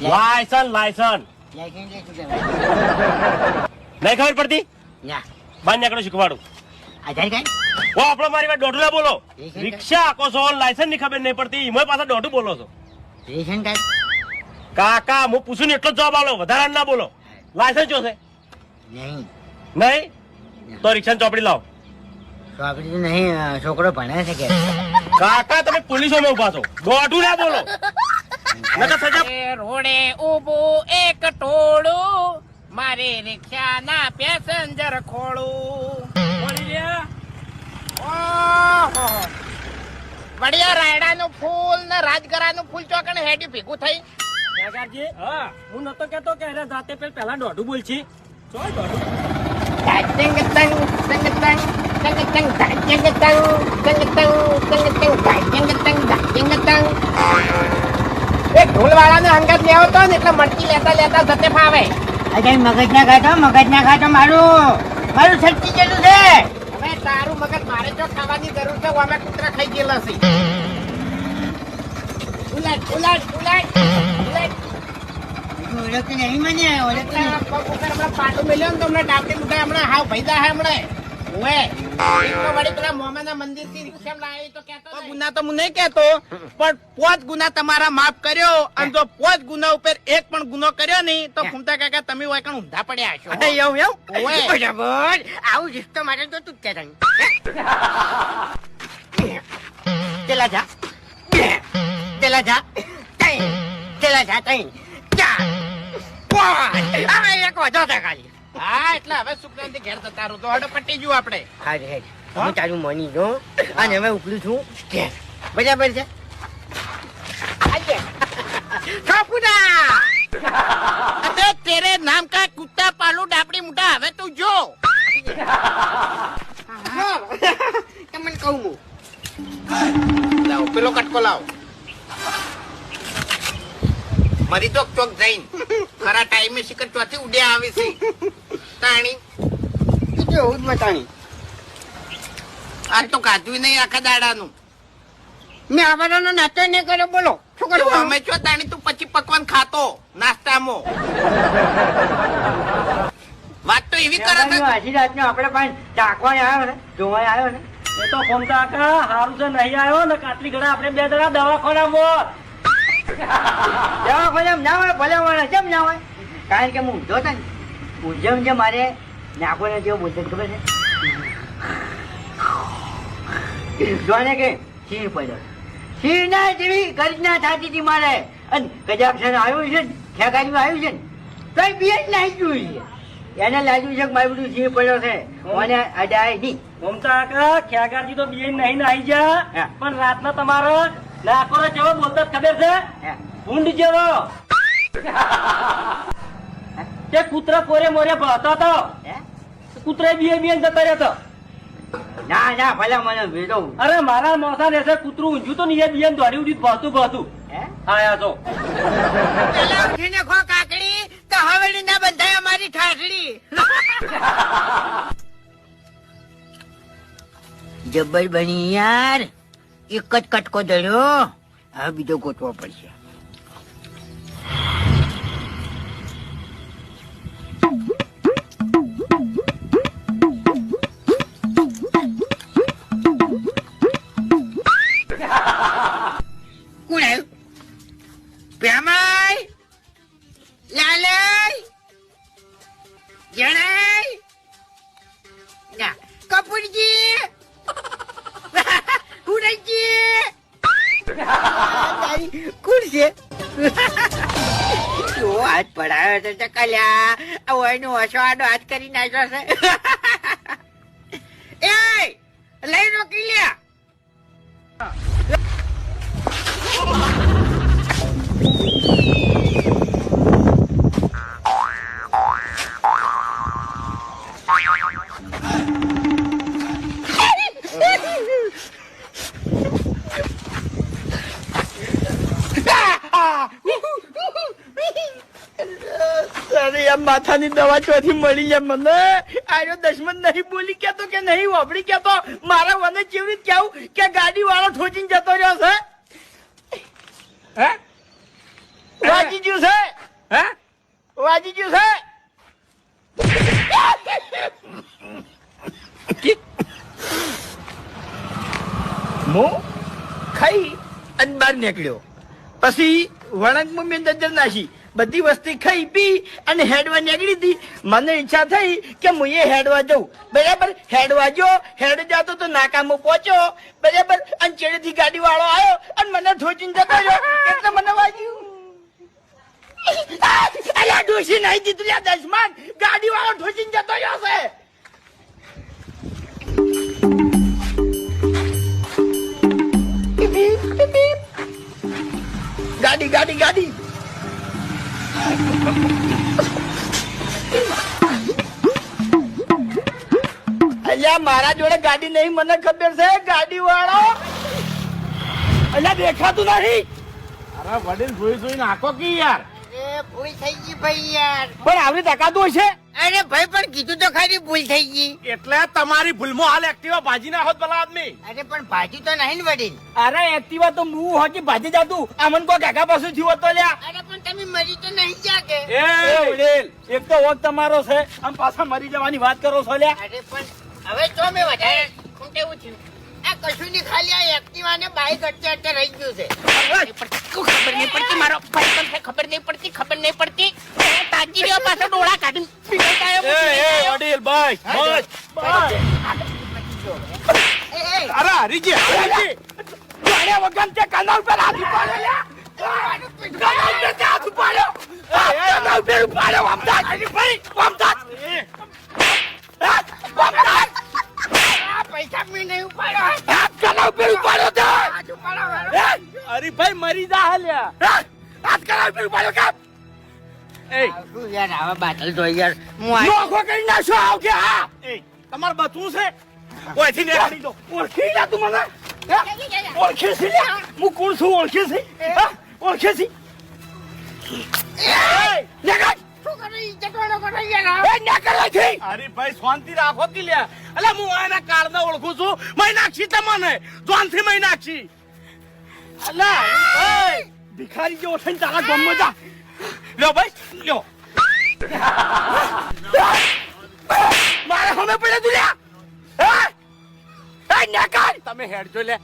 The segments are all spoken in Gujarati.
Licence licence? નહીં ખબર પડતી? ના બાર નીકળો શીખવાડું. ઓ આપણો મારી વાત દોઢું ના બોલો. રિક્ષા આકો છો લાયસનની ખબર નહીં પડતી. એમાં પાછા દોઢું બોલો છો. કાકા હું પૂછું ને એટલો જવાબ આલો. વધારે ના બોલો. લાયસન્સ જોશે નહીં. તો રિક્ષા ચોપડી લાવો. ચોપડી નહીં છોકરો ભણે છે કે. કાકા તમે પોલીસોમાં ઊભા છો. દોઢું ના બોલો. રોડે ઊભો એક ટોળું. મારે રિક્ષા ના પેસેન્જર ખોળું. વડિયા? રાયડા રાયડાનું ફૂલ ને રાજગરાનું ફૂલ ચોકણ હેડી ભેગું થઈ. કાકાજી હા હું નતો કેતો કે અરે જાતે પેલ પહેલા દોઢું બોલ છી ચોય દોઢું. તંગ, ધાજ્જંગ તંગ, ધાજ્જંગ તંગ. એ ઢોલવાળાને અંગત લેવો તો ને એટલે મટકી લેતા લેતા જતે ફાવે. અરે મગજ ના ખાતો મગજ ના ખાતો મારું. મારું છટકી ગયેલું છે. હવે તારું મગજ મારે જો ખાવાની જરૂર છે અમે કૂતરા ખાઈ ગયેલા છે. ઉલટ ઉલટ ઉલટ ઉલટ. ઓળખતો નહીં મને ઓળખ પાટો મેલ્યો ને તમને ડાબડી મુઠાઈ હમણાં હાવ ભૈદા હે હમણાં. પેલા. ગુના તો હું નહીં કહેતો પણ પોત ગુના તમારા માફ કર્યો અને જો પોત ગુના ઉપર એક પણ ગુનો કર્યો નહીં તો ફૂમતા કાકા તમે હોય કણ ઊંધા પડ્યા અરે એવું એવું બરાબર આવું રિસ્તો માટે તો તું જ છે ચલા જા ચેલા જા ચલા જા તઈ ચાર પાંચ હવે એક વધો છે ખાલી હા એટલે હવે સુખરાંતિ ઘેર જતા તો હડો પટી ગયું આપણે. હા હેડ હું? તારું માની જો. અને હવે ઉપલું છું. બરાબર છે? કાપુડા તેરે નામ કા કુત્તા પાલુ ડાપડી મુઠા હવે તું જો. તમને કહું હું. લાવ પેલો કટકો લાવ. મરી તો ચોક જઈને. ખરા ટાઈમે શિકર ચોથી ઉડ્યા આવે છે. તાણી. કેવું જ મતાણી આજ તો કાધું નહીં આખા દાડાનું. મેં આવવાનો નાતો નહીં કર્યો બોલો. શું કરું અમે છો તાણી તું પછી પકવાન ખાતો નાસ્તામાં. વાત તો એવી કરે છે આજી રાતનો આપણે પાસે ચાખવા આવ્યો ને જોવા આવ્યો ને. એ તો ફોન કાકા હારું છે નહીં આવ્યો ને કાટલી ઘડા આપણે બે જણા દવાખાનામાં. દવાખાને ના હોય ભલે મળે કેમ ના હોય? કારણ કે હું જોતા ને ઉજમ છે મારે નાખવાનો જેવો બોલતો ખબર છે? જોને કે સિંહ પડ્યો. સિંહ ના જેવી ગર્જના થતી હતી મારે. અને કજાક્ષણ આવ્યું છે ને ખેગાડીમાં આવ્યું છે ને તો બે જ નાહી જોયું છે. એને લાગ્યું છે કે મારું બધું સિંહ પડ્યો છે. મને અડાય નહીં. મમતા કાકા ખ્યાગારજી તો બી નહીં નાહી જા. પણ રાતના તમારો નાકોરો જેવો બોલતા ખબર છે? ઊંડ જેવો. તે કૂતરા કોરે મોરે ભાતા તો. હે? કૂતરા બીએ બીએ જતો રહ્યો ના ના ભલે મને ભેડો અરે મારા મોસા ને કૂતરું ઊંઝું તો નહીં બીએ દોડી ઉડી ભાતું ભાતું હે? આયા તો. પેલા ખો કાકડી તો હવેલી ના બંધાય અમારી ઠાઠડી. જબ્બર બની યાર. એક જ કટકો દડ્યો હવે બીજો ગોતવો પડશે. કોણ આવ્યું? પ્યામાઈ? લાલય? જણાય? ના. કપૂરજી? હુરજી કોણ છે? જો, હાથ પડાયો તો ચકલ્યા. ઓયનો હશો આડો હાથ કરી નાખ્યો છે. એ, લઈ રોકી લ્યા માથાની દવા ચોથી મળી જાય મને. આયો દશમન નહીં બોલી કેતો કે નહીં વાપરી કેતો મારા મને જેવી કેવું કે ગાડી વાળો ઠોચીને જતો રહ્યો છે. હે? વાગી ગયું છે. વાજી ગયું છે. હું ખાઈ અને બહાર નીકળ્યો. પછી વળંગમાં મેં અંદર નાખી. બધી વસ્તી ખાઈ પી અને હેડવા નીકળી હતી મને ઈચ્છા થઈ કે હું એ હેડવા જઉં. બરાબર? હેડવા જો હેડ જાતો તો નાકામો પહોંચ્યો. બરાબર? અને ચેડેથી ગાડી વાળો આવ્યો અને મને ધોચીને જતો રહ્યો. એટલે મને વાગ્યું. અલ્યા ડોશી નહીં દીધું લ્યા દશમાન ગાડી વાળો ઠોચીને જતો રહ્યો છે. ગાડી ગાડી ગાડી. અલ્યા મારા જોડે ગાડી નહીં મને ખબર છે ગાડી વાળો અલ્યા દેખાતું નથી અરે વડીલ જોઈ જોઈ નાખો કી યાર? એ ભૂલ થઈ ગઈ ભાઈ યાર. પણ આવડી તાકાતું હશે? અરે ભાઈ પણ કીધું તો ખરી ભૂલ થઈ ગઈ. એટલે તમારી ભૂલમાં હાલ એક્ટિવા ભાજી ના હોત ભલા આદમી. અરે પણ ભાજી તો નહીં ને વડીલ. અરે એક્ટિવા તો હું હોકી ભાજી જાતું. આ મને કોઈ કાકા પાસે જીવો તો લ્યા. અરે પણ તમે મરી તો નહીં જાગે. એ વડીલ એક તો વખત તમારો છે. આમ પાછા મરી જવાની વાત કરો છો લ્યા. અરે પણ હવે તો મેં વધારે ખૂંટેવું થયું આ કશું ની ખાલી આ એક્ટિવા ને બાઈક અડધે રહી ગયું છે. ખબર નહીં પડતી મારો ભાઈ પણ છે ખબર નહીં પડતી ખબર નહીં પડતી. તાજી રહ્યો પાછો ડોળા કાઢી પીવડાયો, એ વડીલ બસ બસ અરે હરીજી હરીજી વગર તે કાના ઉપર હાથ ઉપાડ્યો લ્યા. અરે ભાઈ મરી જા હાલ્યા. હાથ કાના ઉપર ઉપાડ્યો કાપ એ શું યાર? આવા બાટલ તો યાર હું આ- નોખો કરી નાખશો આવ કે હા? એ તમારે બચવું છે? ઓયથી દો ઓળખી જા તું મને? ઓળખે છે હું કોણ છું? ઓળખી છે હા? ઓળખે છે. અરે ભાઈ શાંતિ રાખો કે લ્યા. અલા હું આના કાળને ઓળખું છું. મૈનાક્ષી તમને. જોનથી નાખશી અલા એ ભિખારી જેવો થઈને તારા ગામમાં જા. લ્યો ભાઈ લ્યો. મારે હમે પડે તું લ્યા. તમે હેડજો લે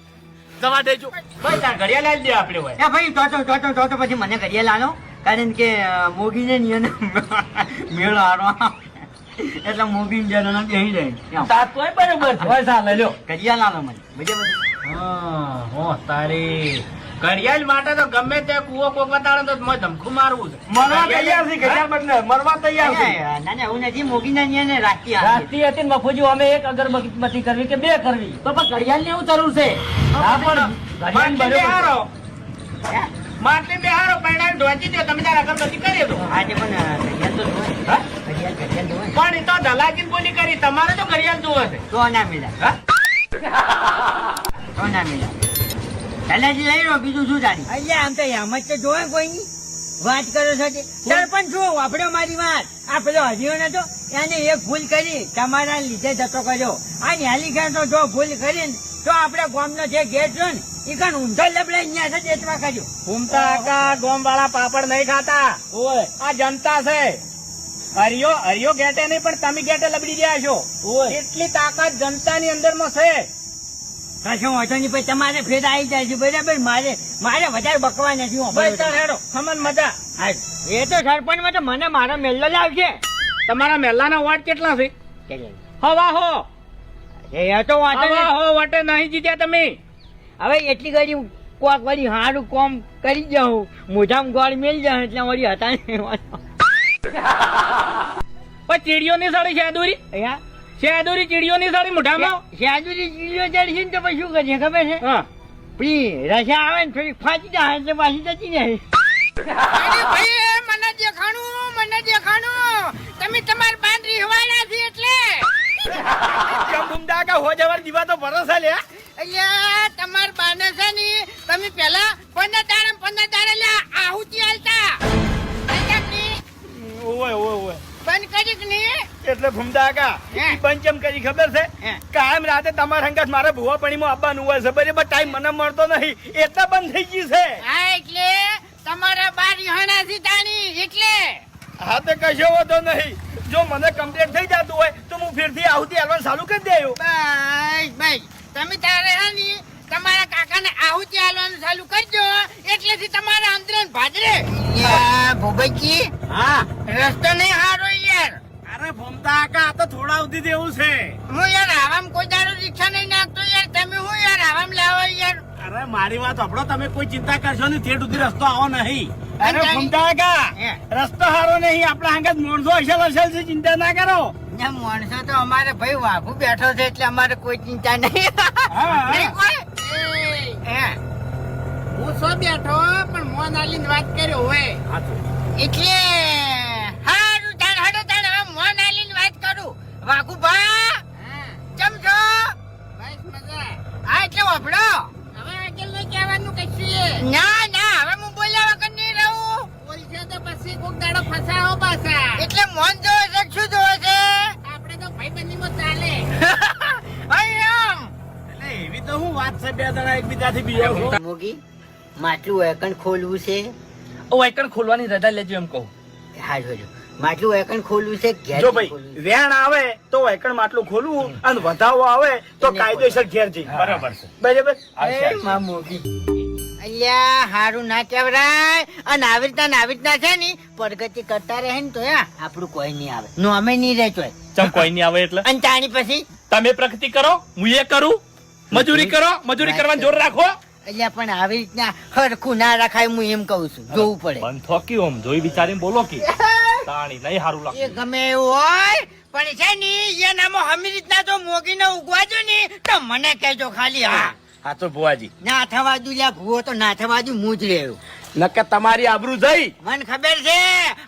જવા દેજો ભાઈ તાર ઘડિયા લાવી દે આપણે હોય. ભાઈ તો તો તો તો તો પછી મને ઘડિયા આલો. કારણ કે મોગીને નિયન મેળો હારો એટલે મોગીને ના બેહી જાય તાર તોય બરોબર હોય ચાલે લ્યો. ઘડિયા આલો મને. બરાબર હા હો તારી. ઘડિયાળ માટે તો ગમે તે કુવો કોક બતાડે તો મોય ધમખું મારવું છે. મરવા તૈયાર છે ઘડિયાળ બદલે. મરવા તૈયાર છે. ના ના એવું નથી મોગીના નિયન રાખતી આ રાષ્ટ્રીય હતી મફુજી અમે એક અગરબત્તી કરવી કે બે કરવી? તો પણ ઘડિયાળ ને એવું જરૂર છે. હા પણ ઘડિયાળ માટલી માટલી બેહારો. પૈણાને ઢોંચી દો તમે તાર અગરબત્તી કરી દો. આજે પણ ઘડિયાળ તો હા? પણ એ તો દલાજી બોલી કરી. તમારે તો ઘડિયાળ જોવે છે. તો ના મિલા તો ના મિલા પહેલાથી લઈ લો બીજું શું તારી અહીંયા આમ તો એમ જ તો જોવે કોઈ વાત કરો છો સરપંચ જો વાપર્યો મારી વાત. આ પેલો હજીઓ નતો એને એક ભૂલ કરી તમારા લીધે જતો કર્યો. આ ન્યાલી ઘેર તો જો ભૂલ કરી ને તો આપણે ગામનો જે ગેટ રહ્યો ને એ કણ ઊંધો લબડે અહીંયા છે દેતવા કર્યો. ઘૂમતા કાકા ગોમ વાળા પાપડ નહીં ખાતા. ઓય. આ જનતા છે. હરિયો હરિયો ગેટે નહીં પણ તમે ગેટે લબડી રહ્યા છો. એટલી તાકાત જનતાની અંદરમાં છે. કશું વાંધો નહીં પછી તમારે ફેર આવી જાય છે બરાબર? મારે મારે વધારે બકવા નથી ભાઈ હેડો હમન મજા. એ તો સરપંચ તો મને મારા મેલ્લો લાવશે તમારા મહેલાના વોટ કેટલા છે. હવા હો. એ તો વાંધો હો વટે નહીં જીત્યા તમે. હવે એટલી ઘડી કોક વળી હારું કોમ કરી જાઉં. મોઢામ ગોળ મેલ જાય એટલે વળી હતા ને પણ ચીડીઓ ની સાડી શેદુરી અહીંયા? શેદુરી ચીડીઓ ની સાડી મોઢામાં? શાદુરી ચીડીઓ ચડશે ને તો પછી શું કરીએ ખબર છે? હા. રસા આવે ને થોડી ફાટી જાય એટલે પાછી જતી નહીં ભાઈ મને દેખાણું મને દેખાણું. તમે તમાર બાન રીહવાના છે એટલે. કમુંડા કા હો જવાર દીવા તો ભરોસા લે અલ્યા તમાર બાને છે ને તમે પેલા પંદર તારે પંદર તારે લ્યા આહુતિ આલતા. આલતા ઓય ઓય ઓય. બંધ કરી કે નહીં? એટલે ઘૂમતા કા? હે. પંચમ કરી ખબર છે? હે. કાયમ રાતે તમારા હંગાત મારે ભૂવા પણીમાં આવવાનું હોય છે. બરાબર ટાઈમ મને મળતો નહીં. એટલે બંધ થઈ ગઈ છે. હા એટલે તમારા બાર હણા સીતાની એટલે. હા તો કશો વધો નહીં. જો મને કમ્પ્લેટ થઈ જતું હોય તો હું ફેરથી આવતી હાલવાનું ચાલુ કરી દેયો ભાઈ ભાઈ તમે તારે હની તમારા કાકાને આહુતિ હાલવાનું ચાલુ કરજો એટલેથી તમારા અંદરે ને ભાદરે ભૂપતજી. હા. રસ્તો નહીં હારો. અરે ભૂમતા કાકા તો થોડા સુધી દેવું છે. હું યાર આવામ કોઈ દાડો રિક્ષા નહીં નાખતો યાર. તમે હું યાર આવામ લાવો યાર. અરે મારી વાત સાંભળો તમે કોઈ ચિંતા કરશો નહીં તે સુધી રસ્તો આવો નહીં. અરે ભૂમતા ભમતા રસ્તો હારો નહીં આપણા હાંગત મોણસો હશે હશે છે ચિંતા ના કરો? માણસો તો અમારે ભાઈ વાઘુ બેઠો છે એટલે અમારે કોઈ ચિંતા નહીં. કોઈ? હું. સો બેઠો પણ મોન આલીને વાત કર્યો હોય. એટલે વાત છે બે જણા એકબીજાથી બીજો મોગી માટલું વેકણ ખોલવું છે? ઓ એકણ ખોલવાની રજા લેજો એમ કહું. હા જોજો માટલું વેકણ ખોલવું છે ઘેર જો ભાઈ વેણ આવે તો એકણ માટલું ખોલવું અને વધાવો આવે તો કાયદેસર ઘેર જઈ બરાબર છે. બરાબર? એ માં મોગી. અલ્યા હારું ના કેવરાય. અને આવી રીતના આવી રીતના છે ને પ્રગતિ કરતા રહે ને તો આપણું કોઈ નહીં આવે. નો અમે નહીં રહેતો ચમ કોઈ નહીં આવે એટલે? અને તાણી પછી? તમે પ્રગતિ કરો હું એ કરું? મજૂરી કરો મજૂરી કરવાનું જોર રાખો. એટલે પણ આવી રીતના હરખું ના રખાય હું એમ કહું છું. જોવું પડે. બંધ થોકી ઓમ જોઈ વિચારીને બોલો કે તાણી નહીં હારું લાગે ગમે એવું હોય પણ છે ને નામો હમી રીતના જો મોગીને ઉગવાજો ને તો મને કહેજો ખાલી હા. હા તો ભુવાજી. ના થવા દુ લ્યા ભૂવો તો ના થવા દુ હું જ રહ્યો નકર તમારી આબરૂ જઈ. મને ખબર છે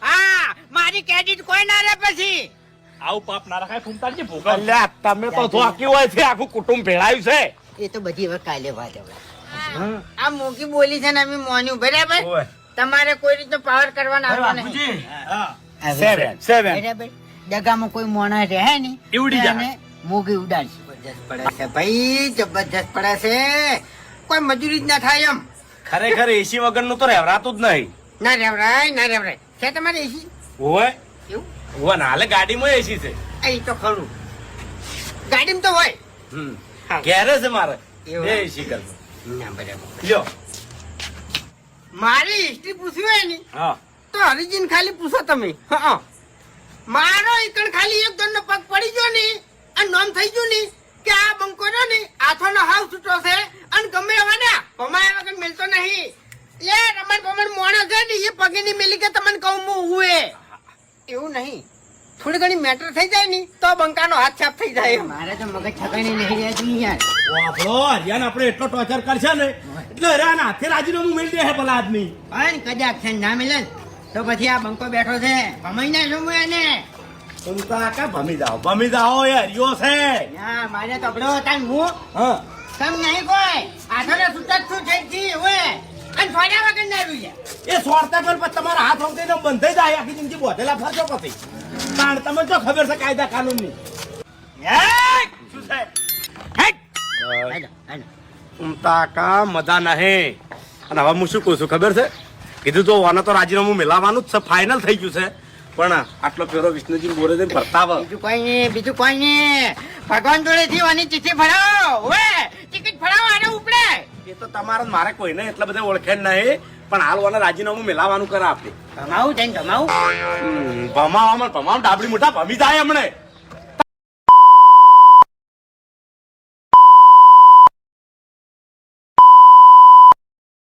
હા મારી ક્રેડિટ કોઈ ના રે પછી. આવું પાપ ના રખાય ફૂમતાજી ભૂગા અલ્યા તમે તો ધોકી હોય છે આખું કુટુંબ ભેળાયું છે. એ તો બધી હવે કાલે વાત હવે. આ મોગી બોલી છે ને અમે મોન્યું બરાબર? તમારે કોઈ રીતનો પાવર કરવાનો આવતો નહીં. સેવન સેવન બરાબર? દગામાં કોઈ મોણા રહે નહીં. એ ઉડી જાય. મોગી ઉડાડશે જબરજસ્ત પડે છે. ભાઈ જબરજસ્ત પડે છે. કોઈ મજૂરી જ ના થાય એમ. ખરેખર એસી વગરનું તો રહેવરાતું જ નહીં. ના રેવરાય ના રેવરાય છે તમારે એસી હોય એવું હાલે ગાડીમાં એસી છે. એ તો ખરું. ગાડીમાં તો હોય. હમ. ઘેરે છે મારે. એ એસી કર લ્યો. મારી હિસ્ટ્રી પૂછવી હોય ને તો હરિજીન ખાલી પૂછો તમે. હા મારો એકણ ખાલી એક દંડનો પગ પડી ગયો ને અને નોમ થઈ ગયું ને કે આ બંકો રહ્યો ને આથોનો હાવ છૂટો છે અને ગમે એવા ને ભમાયા વગર મિલતો નહીં. એ રમણ ભમણ મોણો છે ને એ પગી ની મેલી કે તમને કહું હું હુએ. એવું નહીં. થોડી ઘણી મેટર થઈ જાય ને તો બંકાનો હાથ છાપ થઈ જાય મારે તો મગજ ઠકાણી નહીં રહેતું યાર. વાપરો હરિયાન આપણે એટલો ટોર્ચર કરશે ને એટલે હરિયાન હાથે રાજીનામું મેળવી દે હે ભલા આદમી પણ કદાચ છે ને ના મિલે તો પછી આ બંકો બેઠો છે. ભમાઈ ના શું એને. ભમતા કા ભમી જાઓ? ભમી જાઓ એ હરિયો છે. ના મારે તો બડો હતા હું. હા. તમ નહીં કોઈ. આથોને સુતક શું થઈ જી હવે અને છોડ્યા વગર ના રૂ એ સોરતા પર પછી તમારા હાથ હોંકીને બંધ થઈ જાય આખી જિંદગી બોધેલા ફરજો પછી કારણ તમને તો ખબર છે કાયદા કાનૂનની શું છે? હાલો હાલો. ઉમતા કા મજા નહીં. અને હવે હું શું કહું છું ખબર છે? કીધું તો વાને તો રાજીનામું મેલાવાનું જ છે ફાઇનલ થઈ ગયું છે. પણ આટલો પેરો વિષ્ણુજી બોરે જઈને ભરતાવ. બીજું કોઈ નહીં બીજું કોઈ નહીં ભગવાન જોડે થી આની ચિઠ્ઠી ટિકિટ ફડાવો આને ઉપડે. એ તો તમારે મારે કોઈને એટલા બધા ઓળખે નહીં પણ હાલ ઓને રાજીનામું મેલાવાનું કરે આપણે ભમાવું જઈને ભમાવું. હમ, ભમાવામાં ભમાવામાં ડાબડી મોટા ભમી જાય હમણે